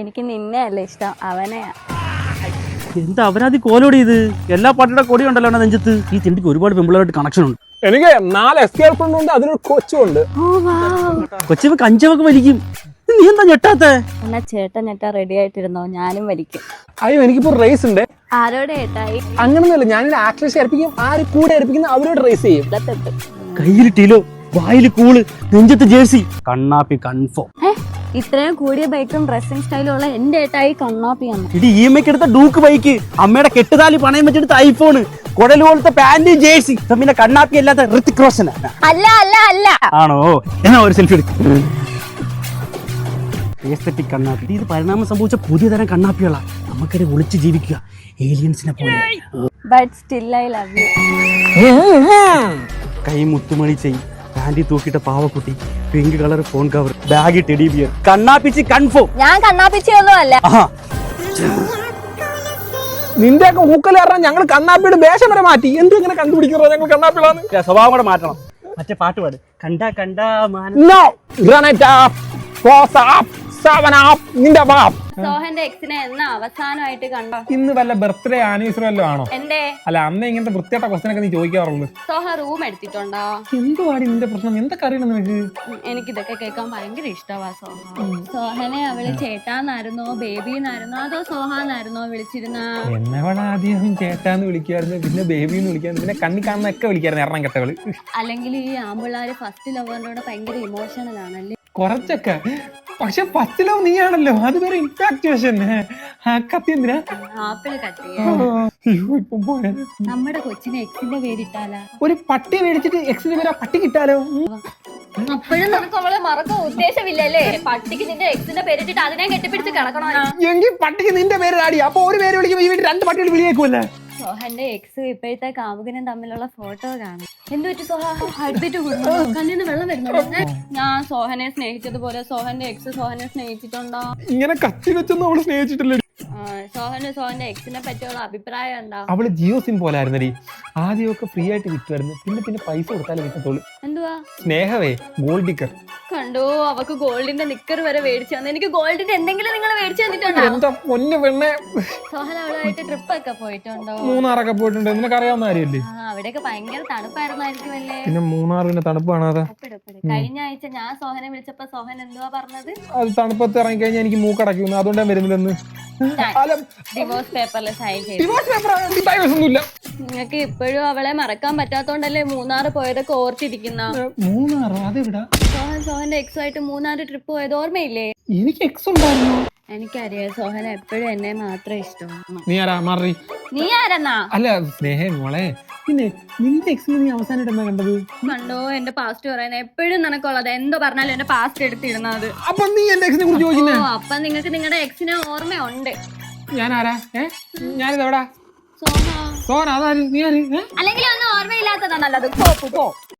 എനിക്ക് നിന്നെ അല്ല ഇഷ്ടം. അവനെയാ. എന്താ അവരാതി കോലോടി ഇത് എല്ലാ പാട്ടിയുടെ കൊടി ഉണ്ടല്ലോ അവന്റെ നെഞ്ചത്ത്. ഈ തിണ്ടിക്ക് ഒരുപാട് പെമ്പിളായിട്ട് കണക്ഷൻ ഉണ്ട്. എനിക്ക് നാല് എസ് ഗേൾ ഫ്രണ്ട് ഉണ്ട് അതിനൊരു കൊച്ചുണ്ട് കൊച്ചു കഞ്ചവൊക്കെ വലിക്കും. നീ എന്താ ഞെട്ടാത്തെ? എന്നാ ചേട്ടൻ ഞെട്ടാ റെഡി ആയിട്ടിരുന്നോ? ഞാനും വലിക്കും. അയ്യോ എനിക്കിപ്പോ റേസ് ഉണ്ട്. ആരോടെ ഏട്ടായി അങ്ങനൊന്നുമില്ല ഞാൻ ആക്ട്രസ് ഏൽപ്പിക്കും ആര് കൂടെ ഏൽപ്പിക്കുന്ന അവരോട് റേസ് ചെയ്യും. കയ്യിൽ ടീലോ വായിൽ കൂൾ നെഞ്ചത്ത് ജേഴ്സി കണ്ണാപ്പി കൺഫോം ഇത്രയും കൂടിയ ബൈക്കും ഡ്രസ്സിംഗ് സ്റ്റൈലും ഉള്ള എന്റെ ഏട്ടായി കണ്ണാപ്പിയാണ് ഇടി ഇ എം ഐക്ക് എടുത്ത ഡൂക്ക് ബൈക്ക് അമ്മയുടെ കെട്ടുതാലി പണയം വെച്ചെടുത്ത ഐഫോൺ കുടൽ പോലത്തെ പാന്റ് ജേഴ്സി പിന്നെ കണ്ണാപ്പി അല്ലാത്ത ഋത്തിക് റോഷൻ അല്ല അല്ല അല്ല. ആണോ? എന്നാ ഒരു സെൽഫി എടുക്കും. ഏസ്തറ്റിക് കണ്ണാപ്പി. ഇത് പരിണാമം സംഭവിച്ച പുതിയ തരം കണ്ണാപ്പികളാ. നമുക്കിടെ ഒളിച്ച് ജീവിക്കുക. ഏലിയൻസിനെ പോലെ. But still I love you കൈ മുത്തുമണി ചെയ്. പാന്റി തൂക്കിയിട്ട പാവക്കുട്ടി. Pink colour phone cover bag teddy bear കണ്ണാപ്പിച്ച് confirm ഞാൻ കണ്ണാപ്പിച്ചൊന്നും അല്ല നിന്റെ ഒക്കെ ഊക്കൽ കാരണം ഞങ്ങൾ കണ്ണാപ്പിയുടെ വേഷം വരെ മാറ്റി. എന്ത് ഇങ്ങനെ കണ്ടുപിടിക്കുന്നത് ഞങ്ങൾ കണ്ണാപ്പിളാണ് സ്വഭാവം കൂടെ മാറ്റണം. മറ്റേ പാട്ട് പാട്. കണ്ട കണ്ട മാന. നിന്റെ ബാപ്പ് സോഹന്റെ എക്സിനെ എന്നാ അവസാനമായിട്ട് കണ്ടോ? ഇന്ന് വല്ല ബർത്ത്ഡേ ആനിവേഴ്സറി വല്ലതും ആണോ? എന്റെ അല്ല അന്ന് ഇങ്ങനത്തെ വൃത്തിയായിട്ട ക്വസ്റ്റൻ ഒക്കെ നീ ചോദിക്കാറുള്ളൂ. സോഹ റൂം എടുത്തിട്ടുണ്ടോ? എന്തുവാടി നിന്റെ പ്രശ്നം? എന്തൊക്കെ അറിയണം നിനക്ക്? എനിക്ക് ഇതൊക്കെ കേൾക്കാൻ ഭയങ്കര ഇഷ്ടമാ സോഹ. സോഹനെ അവൾ ചേട്ടാന്നായിരുന്നോ ബേബിന്നായിരുന്നോ അതോ സോഹാന്നായിരുന്നോ വിളിച്ചിരുന്ന? എന്നവൾ ആദ്യം ചേട്ടാന്ന് വിളിക്കുമായിരുന്നു പിന്നെ ബേബിന്ന് വിളിക്കായിരുന്നു പിന്നെ കണ്ണി കാണുന്നൊക്കെ വിളിക്കായിരുന്നു എറണം കെട്ടകൾ അല്ലെങ്കിൽ ഈ ആമ്പിള്ളാര് ഫസ്റ്റ് ലവറിനോട് ഭയങ്കര ഇമോഷണൽ ആണല്ലേ? കുറച്ചൊക്കെ. പക്ഷെ പത്തിലോ നീയാണല്ലോ. അത് വേറെ ഇമ്പാക്ട് കത്തി എന്തിനാ? ആപ്പിൾ അയ്യോ, ഇപ്പം പോയത്. നമ്മുടെ കൊച്ചിനെ എക്സിന്റെ പേരിട്ടാലാ ഒരു പട്ടി മേടിച്ചിട്ട് എക്സിന്റെ പേര് ആ പട്ടി കിട്ടാലോ. അപ്പോഴും നമുക്ക് അവളെ മറക്കാൻ ഉദ്ദേശമില്ലല്ലേ? പട്ടിക്ക് നിന്റെ എക്സിന്റെ പേരിട്ടിട്ട് അതിനെ കെട്ടിപ്പിടിച്ച് കിടക്കണോ? എങ്കിൽ പട്ടിക്ക് നിന്റെ പേര് ആടി. അപ്പൊ ഒരു പേര് വിളിക്കുമ്പോ ഈ വീട്ടിൽ രണ്ട് പട്ടികൾ വിളിയേക്കുമല്ലേ സോഹന്റെ എക്സ് ഇപ്പോഴത്തെ കാമുകനും തമ്മിലുള്ള ഫോട്ടോ കാണും. എന്ത് പറ്റി സോഹ? അടുത്തിട്ട് കൂടുന്നു കണ്ണിന് വെള്ളം വരുന്നുണ്ട്. ഞാൻ സോഹനെ സ്നേഹിച്ചതുപോലെ സോഹന്റെ എക്സ് സോഹനെ സ്നേഹിച്ചിട്ടുണ്ടോ? ഇങ്ങനെ കത്തി വെച്ചൊന്നും അവൾ സ്നേഹിച്ചിട്ടില്ല. സോഹന് സോഹന്റെ എക്സിനെ പറ്റിയുള്ള അഭിപ്രായം എന്താ? അവൾ ജിയോ സിം പോലെ ആയിരുന്നടി ആദ്യമൊക്കെ ഫ്രീ ആയിട്ട് വിറ്റുമായിരുന്നു പിന്നെ പിന്നെ പൈസ കൊടുത്താലേ വിൽക്കത്തുള്ളൂ എന്തുവാ? സ്നേഹവേ ഗോൾഡ് ഡിക്കർ കണ്ടോ അവക്ക് ഗോൾഡിന്റെ നിക്കർ വരെ മേടിച്ചു തന്നെ. എനിക്ക് ഗോൾഡിന്റെ എന്തെങ്കിലും നിങ്ങൾ മേടിച്ചു തന്നിട്ടുണ്ടോ? എന്താ പൊന്നു പെണ്ണെ? സോഹൻ അവളുമായിട്ട് ട്രിപ്പ് ഒക്കെ പോയിട്ടുണ്ടോ? മൂന്നാറൊക്കെ പോയിട്ടുണ്ട്. നിനക്ക് അറിയാവുന്ന കാര്യമല്ലേ? ആ അവിടെയൊക്കെ ഭയങ്കര തണുപ്പായിരുന്നായിരിക്കുമല്ലേ? പിന്നെ മൂന്നാർ പിന്നെ തണുപ്പ് കാണാതെ ഉപ്പിട്, ഉപ്പിട്. കഴിഞ്ഞ ആഴ്ച ഞാൻ സോഹനെ വിളിച്ചപ്പോ സോഹൻ എന്തുവാ പറഞ്ഞത്? അത് തണുപ്പത്ത് ഇറങ്ങി കഴിഞ്ഞാൽ എനിക്ക് മൂക്കടക്കുന്നു അതുകൊണ്ടാണ് വരുന്നില്ലെന്ന്. അല്ല ഡിവോഴ്സ് പേപ്പറിൽ സൈൻ ചെയ്തു paper ആണ്, എനിക്ക് ഒന്നുമില്ല. നിങ്ങൾക്ക് ഇപ്പോഴും അവളെ മറക്കാൻ പറ്റാത്തോണ്ടല്ലേ മൂന്നാറ് പോയതൊക്കെ ഓർത്തിരിക്കുന്ന? മൂന്നാറോ? അതെവിടാ? സോഹൻ സോഹന്റെ എക്സ് ആയിട്ട് മൂന്നാർ ട്രിപ്പ് പോയത് ഓർമ്മയില്ലേ? എനിക്ക് എക്സ് ഉണ്ടായിരുന്നു. എനിക്കറിയാം സോഹൻ എപ്പോഴും എന്നെ മാത്രം ഇഷ്ടമാണ്. നീ ആരാ? മാറി. നീ ആരെന്നാ? അല്ല സ്നേഹേ മോളെ. പിന്നെ നിന്റെ എക്സിനെ നീ അവസാനമായിട്ട് എന്താ കണ്ടത്? കണ്ടോ എന്റെ പാസ്റ്റ് പറയുന്നത് എപ്പോഴും നിനക്കുള്ളത്. എന്തോ പറഞ്ഞാലും എന്റെ പാസ്റ്റ് എടുത്തിരുന്നത് അപ്പൊ നീ എന്റെ എക്സിനെ കുറിച്ച് ഓ ചോദിക്കുന്നേ അപ്പൊ നിങ്ങൾക്ക് നിങ്ങളുടെ എക്സിനെ ഓർമ്മയുണ്ട്. ഞാൻ ആരാ ഏ? ഞാനിത് എവിടാ സോഹ സോന അതാ നീ ആര്? ഏ? അല്ലെങ്കിൽ ഒന്നും ഓർമ്മയില്ലാത്തതാ അത്. പോ പോ, പോ.